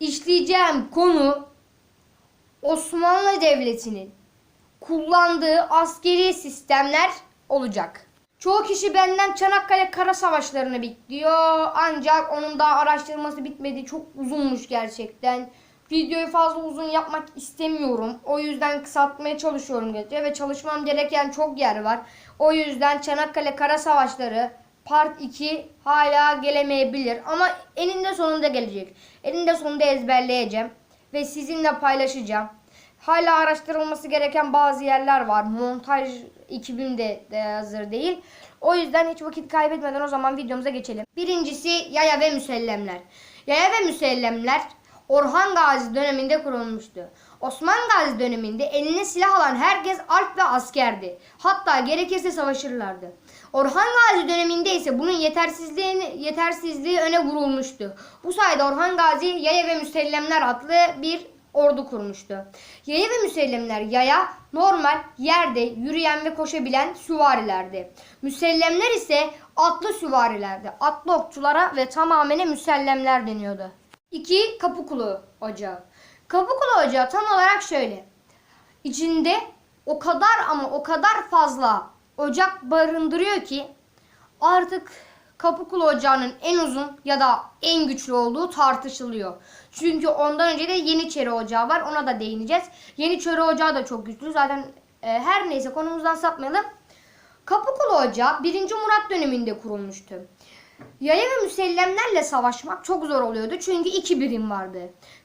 işleyeceğim konu Osmanlı Devleti'nin kullandığı askeri sistemler olacak. Çoğu kişi benden Çanakkale Kara Savaşları'nı bekliyor. Ancak onun daha araştırması bitmedi. Çok uzunmuş gerçekten. Videoyu fazla uzun yapmak istemiyorum. O yüzden kısaltmaya çalışıyorum gece ve çalışmam gereken çok yer var. O yüzden Çanakkale Kara Savaşları Part 2 hala gelemeyebilir ama eninde sonunda gelecek. Eninde sonunda ezberleyeceğim ve sizinle paylaşacağım. Hala araştırılması gereken bazı yerler var. Montaj ekibim de, de hazır değil. O yüzden hiç vakit kaybetmeden o zaman videomuza geçelim. Birincisi yaya ve müsellemler. Yaya ve müsellemler Orhan Gazi döneminde kurulmuştu. Osman Gazi döneminde eline silah alan herkes alp ve askerdi. Hatta gerekirse savaşırlardı. Orhan Gazi döneminde ise bunun yetersizliğini, yetersizliği öne vurulmuştu. Bu sayede Orhan Gazi Yaya ve Müsellemler adlı bir ordu kurmuştu. Yaya ve müsellemler yaya normal yerde yürüyen ve koşabilen süvarilerdi. Müsellemler ise atlı süvarilerdi. Atlı okçulara ve tamamen müsellemler deniyordu. 2. Kapıkulu Ocağı. Kapıkulu Ocağı tam olarak şöyle. İçinde o kadar ama o kadar fazla ocak barındırıyor ki artık Kapıkulu Ocağı'nın en uzun ya da en güçlü olduğu tartışılıyor. Çünkü ondan önce de Yeniçeri Ocağı var. Ona da değineceğiz. Yeniçeri Ocağı da çok güçlü. Zaten e, her neyse konumuzdan sapmayalım. Kapıkulu Ocağı 1. Murat döneminde kurulmuştu. Yaya ve müsellemlerle savaşmak çok zor oluyordu. Çünkü iki birim vardı.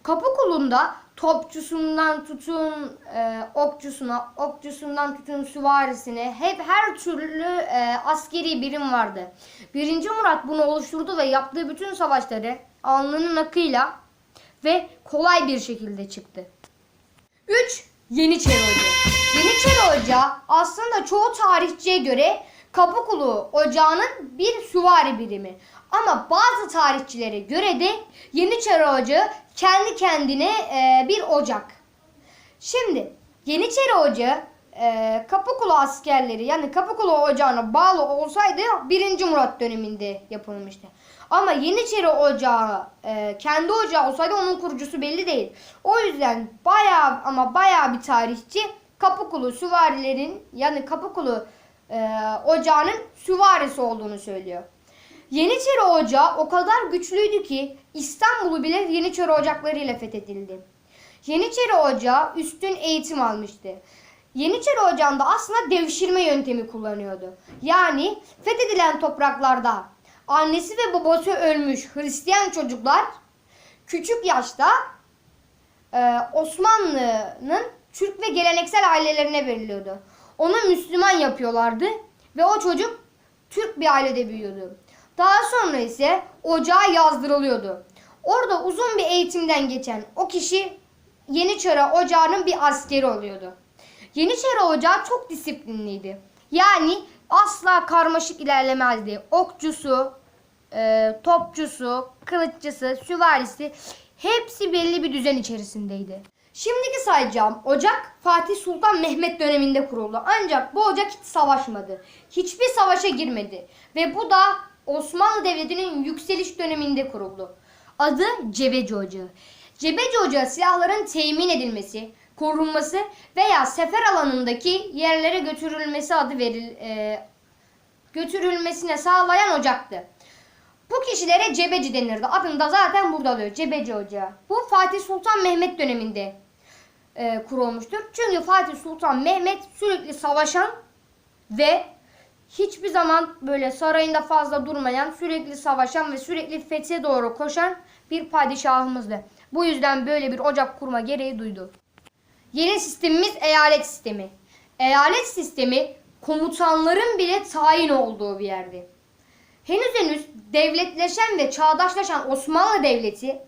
Kapıkulu'nda topçusundan tutun e, okçusuna, okçusundan tutun süvarisine hep her türlü e, askeri birim vardı. Birinci Murat bunu oluşturdu ve yaptığı bütün savaşları alnının akıyla ve kolay bir şekilde çıktı. 3. Yeniçeri Ocağı. Yeniçeri Ocağı aslında çoğu tarihçiye göre Kapıkulu Ocağı'nın bir süvari birimi. Ama bazı tarihçilere göre de Yeniçeri Ocağı kendi kendine e, bir ocak. Şimdi Yeniçeri Ocağı e, Kapıkulu askerleri yani Kapıkulu Ocağı'na bağlı olsaydı 1. Murat döneminde yapılmıştı. Ama Yeniçeri Ocağı e, kendi ocağı olsaydı onun kurucusu belli değil. O yüzden bayağı ama bayağı bir tarihçi Kapıkulu süvarilerin yani Kapıkulu e, ocağının süvarisi olduğunu söylüyor. Yeniçeri Ocağı o kadar güçlüydü ki İstanbul'u bile Yeniçeri ocaklarıyla fethedildi. Yeniçeri Ocağı üstün eğitim almıştı. Yeniçeri Ocağı'nda aslında devşirme yöntemi kullanıyordu. Yani fethedilen topraklarda annesi ve babası ölmüş Hristiyan çocuklar küçük yaşta e, Osmanlı'nın Türk ve geleneksel ailelerine veriliyordu. Onu Müslüman yapıyorlardı ve o çocuk Türk bir ailede büyüyordu. Daha sonra ise ocağa yazdırılıyordu. Orada uzun bir eğitimden geçen o kişi Yeniçeri Ocağı'nın bir askeri oluyordu. Yeniçeri Ocağı çok disiplinliydi. Yani asla karmaşık ilerlemezdi. Okçusu, e, topçusu, kılıççısı, süvarisi hepsi belli bir düzen içerisindeydi. Şimdiki sayacağım ocak Fatih Sultan Mehmet döneminde kuruldu. Ancak bu ocak hiç savaşmadı. Hiçbir savaşa girmedi. Ve bu da Osmanlı Devleti'nin yükseliş döneminde kuruldu. Adı Cebeci Ocağı. Cebeci Ocağı silahların temin edilmesi, korunması veya sefer alanındaki yerlere götürülmesi adı veril, e, götürülmesine sağlayan ocaktı. Bu kişilere cebeci denirdi. Adını da zaten burada alıyor. Cebeci Ocağı. Bu Fatih Sultan Mehmet döneminde e, kurulmuştur. Çünkü Fatih Sultan Mehmet sürekli savaşan ve hiçbir zaman böyle sarayında fazla durmayan, sürekli savaşan ve sürekli fethe doğru koşan bir padişahımızdı. Bu yüzden böyle bir ocak kurma gereği duydu. Yeni sistemimiz eyalet sistemi. Eyalet sistemi komutanların bile tayin olduğu bir yerdi. Henüz henüz devletleşen ve çağdaşlaşan Osmanlı Devleti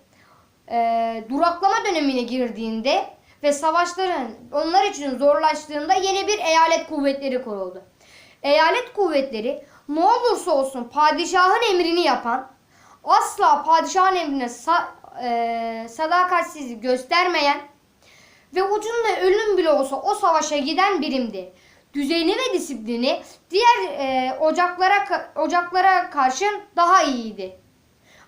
e, duraklama dönemine girdiğinde ve savaşların onlar için zorlaştığında yeni bir eyalet kuvvetleri kuruldu. Eyalet kuvvetleri ne olursa olsun padişahın emrini yapan, asla padişahın emrine sa- e, sadakatsiz göstermeyen ve ucunda ölüm bile olsa o savaşa giden birimdi. Düzeni ve disiplini diğer e, ocaklara ocaklara karşı daha iyiydi.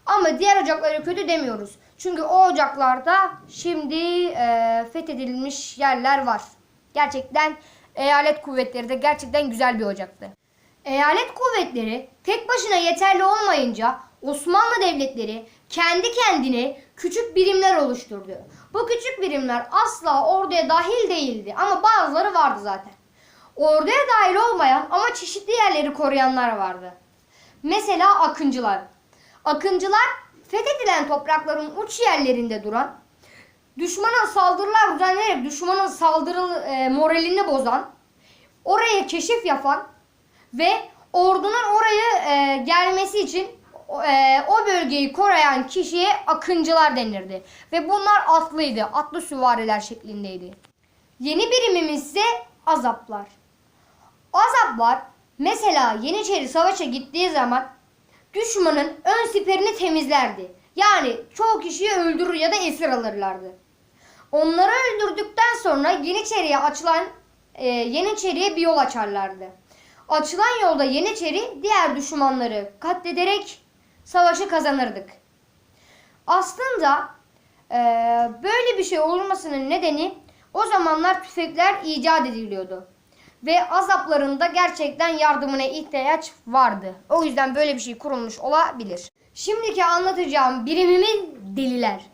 Ama diğer ocakları kötü demiyoruz. Çünkü o ocaklarda şimdi e, fethedilmiş yerler var. Gerçekten eyalet kuvvetleri de gerçekten güzel bir ocaktı. Eyalet kuvvetleri tek başına yeterli olmayınca Osmanlı devletleri kendi kendine küçük birimler oluşturdu. Bu küçük birimler asla orduya dahil değildi ama bazıları vardı zaten. Orduya dahil olmayan ama çeşitli yerleri koruyanlar vardı. Mesela akıncılar. Akıncılar fethedilen toprakların uç yerlerinde duran, düşmana saldırılar düzenleyerek düşmanın saldırı e, moralini bozan, oraya keşif yapan ve ordunun oraya e, gelmesi için e, o bölgeyi koruyan kişiye akıncılar denirdi. Ve bunlar atlıydı. Atlı süvariler şeklindeydi. Yeni birimimiz ise azaplar. Azaplar mesela Yeniçeri Savaş'a gittiği zaman düşmanın ön siperini temizlerdi. Yani çoğu kişiyi öldürür ya da esir alırlardı. Onları öldürdükten sonra Yeniçeri'ye açılan e, Yeniçeri'ye bir yol açarlardı. Açılan yolda Yeniçeri diğer düşmanları katlederek savaşı kazanırdık. Aslında e, böyle bir şey olmasının nedeni o zamanlar tüfekler icat ediliyordu. Ve azaplarında gerçekten yardımına ihtiyaç vardı. O yüzden böyle bir şey kurulmuş olabilir. Şimdiki anlatacağım birimimiz deliler.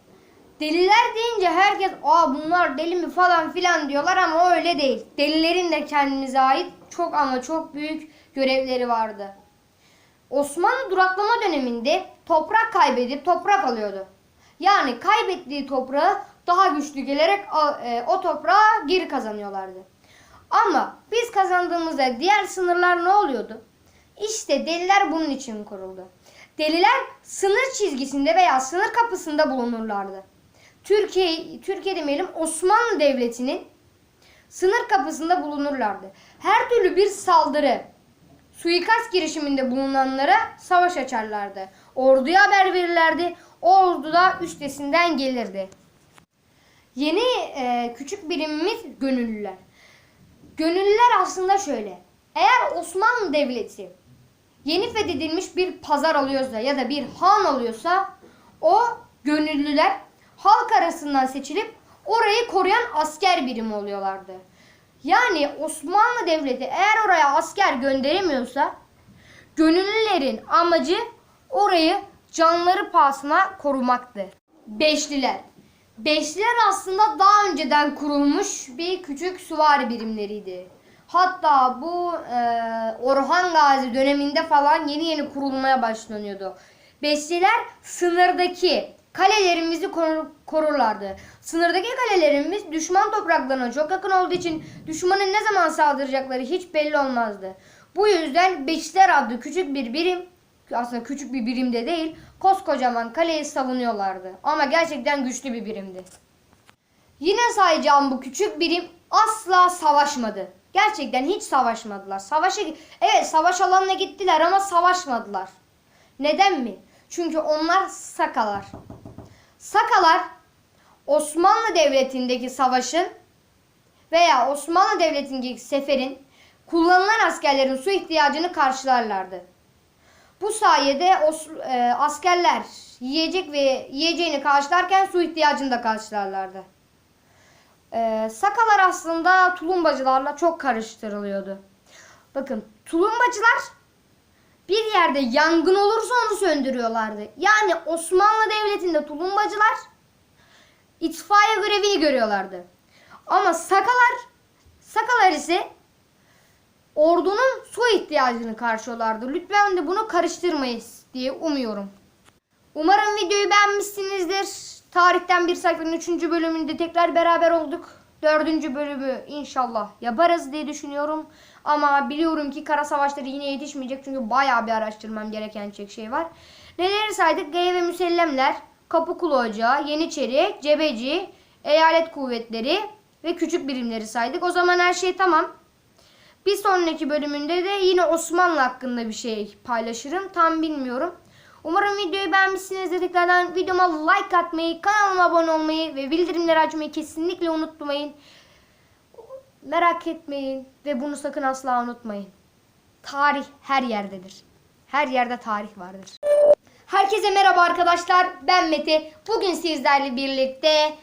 Deliler deyince herkes aa bunlar deli mi falan filan diyorlar ama öyle değil. Delilerin de kendimize ait çok ama çok büyük görevleri vardı. Osmanlı duraklama döneminde toprak kaybedip toprak alıyordu. Yani kaybettiği toprağı daha güçlü gelerek e, o toprağı geri kazanıyorlardı. Ama biz kazandığımızda diğer sınırlar ne oluyordu? İşte deliler bunun için kuruldu. Deliler sınır çizgisinde veya sınır kapısında bulunurlardı. Türkiye, Türkiye demeyelim Osmanlı Devleti'nin sınır kapısında bulunurlardı. Her türlü bir saldırı, suikast girişiminde bulunanlara savaş açarlardı. Orduya haber verirlerdi. Ordu da üstesinden gelirdi. Yeni e, küçük birimimiz gönüllüler. Gönüllüler aslında şöyle. Eğer Osmanlı Devleti yeni fethedilmiş bir pazar alıyorsa ya da bir han alıyorsa o gönüllüler halk arasından seçilip orayı koruyan asker birimi oluyorlardı. Yani Osmanlı Devleti eğer oraya asker gönderemiyorsa gönüllülerin amacı orayı canları pahasına korumaktı. Beşliler. Beşliler aslında daha önceden kurulmuş bir küçük süvari birimleriydi. Hatta bu e, Orhan Gazi döneminde falan yeni yeni kurulmaya başlanıyordu. Beşliler sınırdaki kalelerimizi koru- korurlardı. Sınırdaki kalelerimiz düşman topraklarına çok yakın olduğu için düşmanın ne zaman saldıracakları hiç belli olmazdı. Bu yüzden Beşliler adlı küçük bir birim aslında küçük bir birimde değil koskocaman kaleyi savunuyorlardı. Ama gerçekten güçlü bir birimdi. Yine sayacağım bu küçük birim asla savaşmadı. Gerçekten hiç savaşmadılar. Savaşa evet savaş alanına gittiler ama savaşmadılar. Neden mi? Çünkü onlar Sakalar. Sakalar Osmanlı Devleti'ndeki savaşın veya Osmanlı Devleti'ndeki seferin kullanılan askerlerin su ihtiyacını karşılarlardı. Bu sayede Os- e, askerler yiyecek ve yiyeceğini karşılarken su ihtiyacını da karşılarlardı. E, sakalar aslında tulumbacılarla çok karıştırılıyordu. Bakın tulumbacılar bir yerde yangın olursa onu söndürüyorlardı. Yani Osmanlı Devleti'nde tulumbacılar itfaiye görevini görüyorlardı. Ama sakalar sakalar ise ordunun su ihtiyacını karşılıyorlardı. Lütfen de bunu karıştırmayız diye umuyorum. Umarım videoyu beğenmişsinizdir. Tarihten bir sayfanın 3. bölümünde tekrar beraber olduk. 4. bölümü inşallah yaparız diye düşünüyorum. Ama biliyorum ki kara savaşları yine yetişmeyecek çünkü bayağı bir araştırmam gereken çok şey var. Neleri saydık? Gaya ve müsellemler, Kapıkulu Ocağı, Yeniçeri, Cebeci, Eyalet Kuvvetleri ve küçük birimleri saydık. O zaman her şey tamam. Bir sonraki bölümünde de yine Osmanlı hakkında bir şey paylaşırım. Tam bilmiyorum. Umarım videoyu beğenmişsinizdir. Tekrardan videoma like atmayı, kanalıma abone olmayı ve bildirimleri açmayı kesinlikle unutmayın. Merak etmeyin ve bunu sakın asla unutmayın. Tarih her yerdedir. Her yerde tarih vardır. Herkese merhaba arkadaşlar. Ben Mete. Bugün sizlerle birlikte